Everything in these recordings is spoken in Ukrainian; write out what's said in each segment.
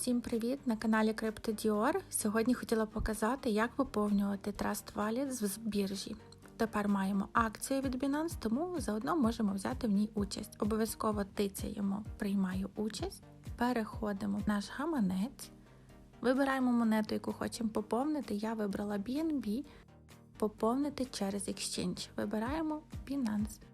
Всім привіт на каналі CryptoDior. Сьогодні хотіла показати, як поповнювати Trust Wallet з біржі. Тепер маємо акцію від Binance, тому заодно можемо взяти в ній участь. Обов'язково тицяємо Приймаю участь, переходимо в наш гаманець, вибираємо монету, яку хочемо поповнити. Я вибрала BNB, поповнити через Exchange. Вибираємо Binance.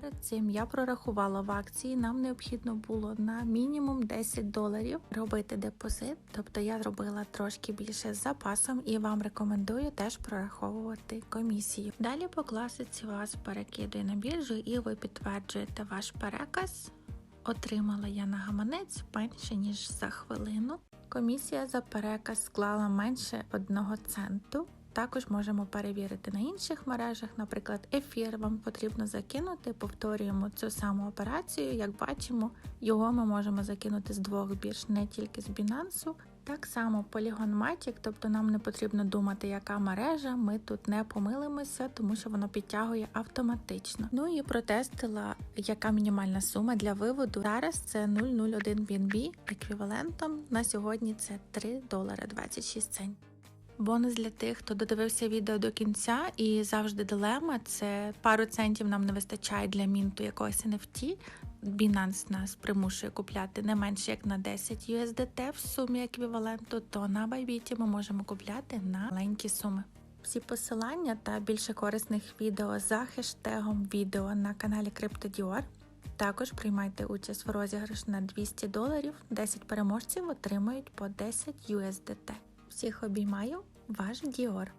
Перед цим я прорахувала в акції, нам необхідно було на мінімум 10 доларів робити депозит, тобто я зробила трошки більше з запасом і вам рекомендую теж прораховувати комісію. Далі по класиці вас перекидує на біржу і ви підтверджуєте ваш переказ. Отримала я на гаманець менше ніж за хвилину. Комісія за переказ склала менше 1 центу. Також можемо перевірити на інших мережах, наприклад, ефір вам потрібно закинути. Повторюємо цю саму операцію. Як бачимо, його ми можемо закинути з двох бірж, не тільки з Binance. Так само Polygon Matic, тобто нам не потрібно думати, яка мережа. Ми тут не помилимося, тому що воно підтягує автоматично. Ну і протестила, яка мінімальна сума для виводу. Зараз це 0,01 BNB, еквівалентом на сьогодні це 3 долари 26 центів. Бонус для тих, хто додивився відео до кінця, і завжди дилема це пару центів нам не вистачає для мінту якогось NFT. Binance нас примушує купляти не менше як на 10 USDT в сумі еквіваленту, то на Bybit ми можемо купляти на маленькі суми. Всі посилання та більше корисних відео за хештегом відео на каналі CryptoDior. Також приймайте участь в розіграш на 200 доларів. 10 переможців отримують по 10 USDT. Всіх обіймаю, ваш Діор.